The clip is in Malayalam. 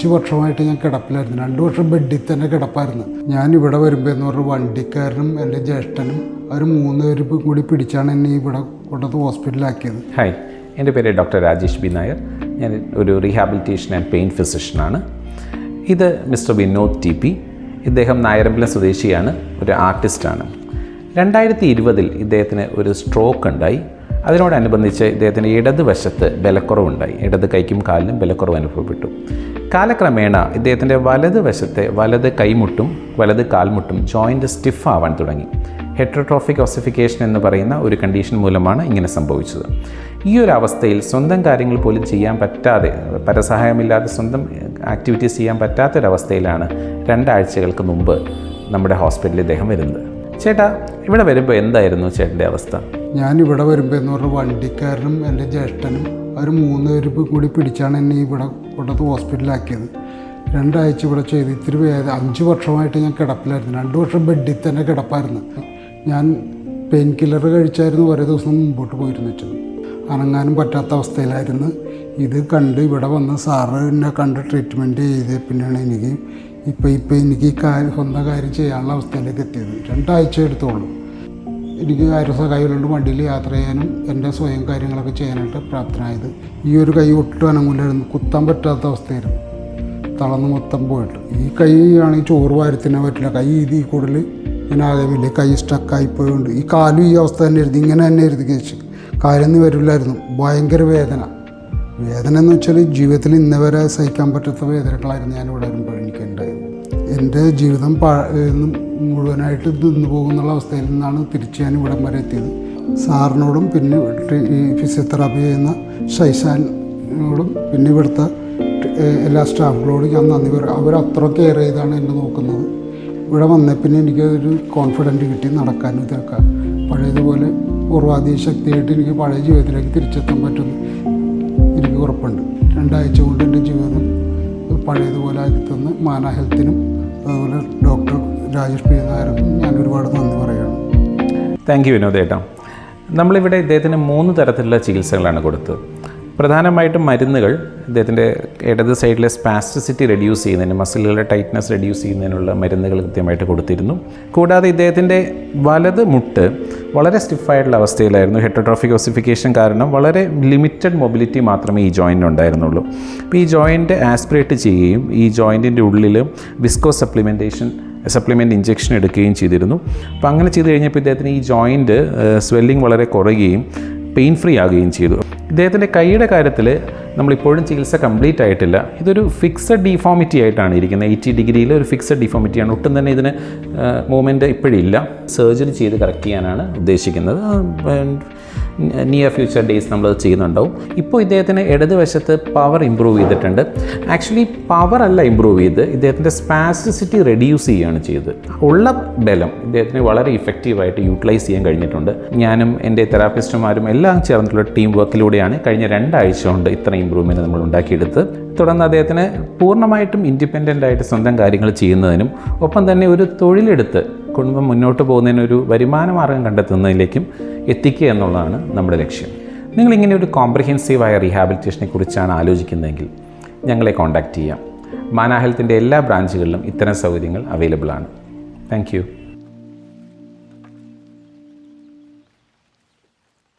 അഞ്ച് വർഷമായിട്ട് ഞാൻ കിടപ്പിലായിരുന്നു. രണ്ട് വർഷം ബെഡിൽ തന്നെ കിടപ്പായിരുന്നു. ഞാൻ ഇവിടെ വരുമ്പോൾ എന്ന് പറഞ്ഞാൽ വണ്ടിക്കാരനും എന്റെ ജ്യേഷ്ഠനും അവർ മൂന്ന് പേര് കൂടി പിടിച്ചാണ് എന്നെ ഇവിടെ കൊണ്ടത് ഹോസ്പിറ്റലിലാക്കിയത്. ഹായ് എന്റെ പേര് ഡോക്ടർ രാജേഷ് ബി നായർ. ഞാൻ ഒരു റീഹാബിലിറ്റേഷൻ ആൻഡ് പെയിൻ ഫിസിഷ്യനാണ് ഇത് മിസ്റ്റർ വിനോദ് ടി പി. ഇദ്ദേഹം നായരമ്പലം സ്വദേശിയാണ്. ഒരു ആർട്ടിസ്റ്റാണ് രണ്ടായിരത്തി ഇരുപതിൽ ഇദ്ദേഹത്തിന് ഒരു സ്ട്രോക്ക് ഉണ്ടായി. അതിനോടനുബന്ധിച്ച് ഇദ്ദേഹത്തിന് ഇടതുവശത്ത് ബലക്കുറവുണ്ടായി. ഇടത് കൈക്കും കാലിനും ബലക്കുറവ് അനുഭവപ്പെട്ടു. കാലക്രമേണ ഇദ്ദേഹത്തിന്റെ വലത് വശത്തെ വലത് കൈമുട്ടും വലത് കാൽമുട്ടും ജോയിന്റ് സ്റ്റിഫ് ആവാൻ തുടങ്ങി. ഹെട്രോട്രോഫിക് ഓസിഫിക്കേഷൻ എന്ന് പറയുന്ന ഒരു കണ്ടീഷൻ മൂലമാണ് ഇങ്ങനെ സംഭവിച്ചത്. ഈ ഒരു അവസ്ഥയിൽ സ്വന്തം കാര്യങ്ങൾ പോലും ചെയ്യാൻ പറ്റാതെ പരസഹായമില്ലാതെ സ്വന്തം ആക്ടിവിറ്റീസ് ചെയ്യാൻ പറ്റാത്തൊരവസ്ഥയിലാണ് രണ്ടാഴ്ചകൾക്ക് മുമ്പ് നമ്മുടെ ഹോസ്പിറ്റലിൽ ഇദ്ദേഹം വരുന്നത്. ചേട്ടാ ഇവിടെ വരുമ്പോൾ എന്തായിരുന്നു ചേട്ടന്റെ അവസ്ഥ? ഞാൻ ഇവിടെ വരുമ്പോൾ എന്ന് പറഞ്ഞാൽ വണ്ടിക്കാരനും എന്റെ ജ്യേഷ്ഠനും അവർ മൂന്ന് പേര് കൂടി പിടിച്ചാണ് എന്നെ ഇവിടെ കൊണ്ടത് ഹോസ്പിറ്റലാക്കിയത് രണ്ടാഴ്ച ഇവിടെ ചെയ്ത് ഇത്തിരി വേദ അഞ്ച് വർഷമായിട്ട് ഞാൻ കിടപ്പിലായിരുന്നു. രണ്ട് വർഷം ബെഡിൽ തന്നെ കിടപ്പായിരുന്നു. ഞാൻ പെയിൻ കില്ലർ കഴിച്ചായിരുന്നു ഓരോ ദിവസം മുമ്പോട്ട് പോയിരുന്നിട്ട് അനങ്ങാനും പറ്റാത്ത അവസ്ഥയിലായിരുന്നു. ഇത് കണ്ട് ഇവിടെ വന്ന് സാറ് എന്നെ കണ്ട് ട്രീറ്റ്മെന്റ് ചെയ്ത് പിന്നെയാണ് എനിക്ക് ഇപ്പോൾ ഇപ്പോൾ എനിക്ക് കാര്യം സ്വന്തം കാര്യം ചെയ്യാനുള്ള അവസ്ഥയിലേക്ക് എത്തിയത്. രണ്ടാഴ്ച എടുത്തോളൂ. എനിക്ക് കാര്യസഹായമുണ്ട് വണ്ടിയിൽ യാത്ര ചെയ്യാനും എന്റെ സ്വയം കാര്യങ്ങളൊക്കെ ചെയ്യാനായിട്ട് പ്രാപ്തനായത്. ഈ ഒരു കൈ ഒട്ടും അനങ്ങൂലായിരുന്നു. കുത്താൻ പറ്റാത്ത അവസ്ഥയായിരുന്നു. തളർന്ന് മൊത്തം പോയിട്ട്. ഈ കൈ ആണെങ്കിൽ ചോറ് വാരത്തിനെ പറ്റില്ല. കൈ ഇത് ഈ കൂടുതൽ ഞാൻ ആകെ വലിയ കൈ സ്റ്റക്കായി പോയുണ്ട് ഈ കാലും ഈ അവസ്ഥ തന്നെ ആയിരുന്നു ഇങ്ങനെ തന്നെ ആയിരുന്നു കേസ്. കാലൊന്നും വരില്ലായിരുന്നു. ഭയങ്കര വേദന. വേദന എന്ന് വെച്ചാൽ ജീവിതത്തിൽ ഇന്ന് വരെ സഹിക്കാൻ പറ്റാത്ത വേദനകളായിരുന്നു ഞാൻ ഇവിടെ വരുമ്പോൾ എനിക്ക് ഉണ്ടായത്. എന്റെ ജീവിതം പാ മുഴുവനായിട്ട് നിന്ന് പോകുന്നുള്ള അവസ്ഥയിൽ നിന്നാണ് തിരിച്ച് ഞാൻ ഇവിടം വരെ എത്തിയത്. സാറിനോടും പിന്നെ ഈ ഫിസിയോതെറാപ്പി ചെയ്യുന്ന ഷൈസാനോടും പിന്നെ ഇവിടുത്തെ എല്ലാ സ്റ്റാഫുകളോടും ഞാൻ നന്ദി പറയും. അവർ അത്ര കെയർ ചെയ്താണ് എന്നെ നോക്കുന്നത്. ഇവിടെ വന്നേ പിന്നെ എനിക്ക് ഒരു കോൺഫിഡന്റ് കിട്ടി നടക്കാനും ഇതൊക്കെ. പഴയതുപോലെ പൂർവാധീ ശക്തിയായിട്ട് എനിക്ക് പഴയ ജീവിതത്തിലേക്ക് തിരിച്ചെത്താൻ പറ്റുന്നു എനിക്ക് ഉറപ്പുണ്ട്. രണ്ടാഴ്ച കൊണ്ട് എന്റെ ജീവിതം പഴയതുപോലെ ആക്കി തന്ന് മാന ഹെൽത്തിനും അതുപോലെ ഡോക്ടർ രാജേഷ് പി നായർക്കും ഞാൻ ഒരുപാട് നന്ദി പറയുകയാണ്. താങ്ക് യു വിനോദ് ഏട്ടാ. നമ്മളിവിടെ ഇദ്ദേഹത്തിന് മൂന്ന് തരത്തിലുള്ള ചികിത്സകളാണ് കൊടുത്തത്. പ്രധാനമായിട്ടും മരുന്നുകൾ ഇദ്ദേഹത്തിന്റെ ഇടത് സൈഡിലെ സ്പാസ്റ്റിസിറ്റി റെഡ്യൂസ് ചെയ്യുന്നതിന് മസിലുകളുടെ ടൈറ്റ്നസ് റെഡ്യൂസ് ചെയ്യുന്നതിനുള്ള മരുന്നുകൾ കൃത്യമായിട്ട് കൊടുത്തിരുന്നു. കൂടാതെ ഇദ്ദേഹത്തിന്റെ വലത് മുട്ട് വളരെ സ്റ്റിഫായിട്ടുള്ള അവസ്ഥയിലായിരുന്നു. ഹെറ്റോട്രോഫിക് ഓസിഫിക്കേഷൻ കാരണം വളരെ ലിമിറ്റഡ് മൊബിലിറ്റി മാത്രമേ ഈ ജോയിന്റ് ഉണ്ടായിരുന്നുള്ളൂ. അപ്പോൾ ഈ ജോയിന്റ് ആസ്പിറേറ്റ് ചെയ്യുകയും ഈ ജോയിന്റിന്റെ ഉള്ളിൽ വിസ്കോ സപ്ലിമെന്റേഷൻ സപ്ലിമെന്റ് ഇഞ്ചെക്ഷൻ എടുക്കുകയും ചെയ്തിരുന്നു. അപ്പോൾ അങ്ങനെ ചെയ്ത് കഴിഞ്ഞപ്പോൾ ഇദ്ദേഹത്തിന് ഈ ജോയിന്റ് സ്വെല്ലിംഗ് വളരെ കുറയുകയും പെയിൻ ഫ്രീ ആകുകയും ചെയ്തു. ഇദ്ദേഹത്തിന്റെ കൈയുടെ കാര്യത്തിൽ നമ്മളിപ്പോഴും ചികിത്സ കംപ്ലീറ്റ് ആയിട്ടില്ല. ഇതൊരു ഫിക്സഡ് ഡിഫോമിറ്റി ആയിട്ടാണ് ഇരിക്കുന്നത്. എയ്റ്റി ഡിഗ്രിയിൽ ഒരു ഫിക്സഡ് ഡിഫോമിറ്റിയാണ് ഒട്ടും തന്നെ ഇതിന് മൂവ്മെന്റ് ഇപ്പോഴില്ല. സർജറി ചെയ്ത് കറക്റ്റ് ചെയ്യാനാണ് ഉദ്ദേശിക്കുന്നത്. നിയർ ഫ്യൂച്ചർ ഡേയ്സ് നമ്മൾ ചെയ്യുന്നുണ്ടാവും. ഇപ്പോൾ ഇദ്ദേഹത്തിന് ഇടതുവശത്ത് പവർ ഇമ്പ്രൂവ് ചെയ്തിട്ടുണ്ട്. ആക്ച്വലി പവർ അല്ല ഇമ്പ്രൂവ് ചെയ്ത് ഇദ്ദേഹത്തിന്റെ സ്പാസിസിറ്റി റെഡ്യൂസ് ചെയ്യുകയാണ് ചെയ്തത്. ഉള്ള ബലം ഇദ്ദേഹത്തിന് വളരെ ഇഫക്റ്റീവായിട്ട് യൂട്ടിലൈസ് ചെയ്യാൻ കഴിഞ്ഞിട്ടുണ്ട്. ഞാനും എന്റെ തെറാപ്പിസ്റ്റുമാരും എല്ലാം ചേർന്നിട്ടുള്ള ടീം വർക്കിലൂടെയാണ് കഴിഞ്ഞ രണ്ടാഴ്ച കൊണ്ട് ഇത്ര ഇമ്പ്രൂവ്മെന്റ് നമ്മൾ ഉണ്ടാക്കിയെടുത്ത് തുടർന്ന് അദ്ദേഹത്തിന് പൂർണമായിട്ടും ഇൻഡിപെൻഡന്റ് ആയിട്ട് സ്വന്തം കാര്യങ്ങൾ ചെയ്യുന്നതിനും ഒപ്പം തന്നെ ഒരു തൊഴിലെടുത്ത് കുടുംബം മുന്നോട്ട് പോകുന്നതിനൊരു വരുമാന മാർഗം കണ്ടെത്തുന്നതിലേക്കും എത്തിക്കുക എന്നുള്ളതാണ് നമ്മുടെ ലക്ഷ്യം. നിങ്ങൾ ഇങ്ങനെ ഒരു കോംപ്രഹെൻസീവായ റീഹാബിലിറ്റേഷനെ കുറിച്ചാണ് ആലോചിക്കുന്നതെങ്കിൽ ഞങ്ങളെ കോൺടാക്റ്റ് ചെയ്യാം. മാനാ ഹെൽത്തിന്റെ എല്ലാ ബ്രാഞ്ചുകളിലും ഇത്തരം സൗകര്യങ്ങൾ അവൈലബിൾ ആണ്. താങ്ക്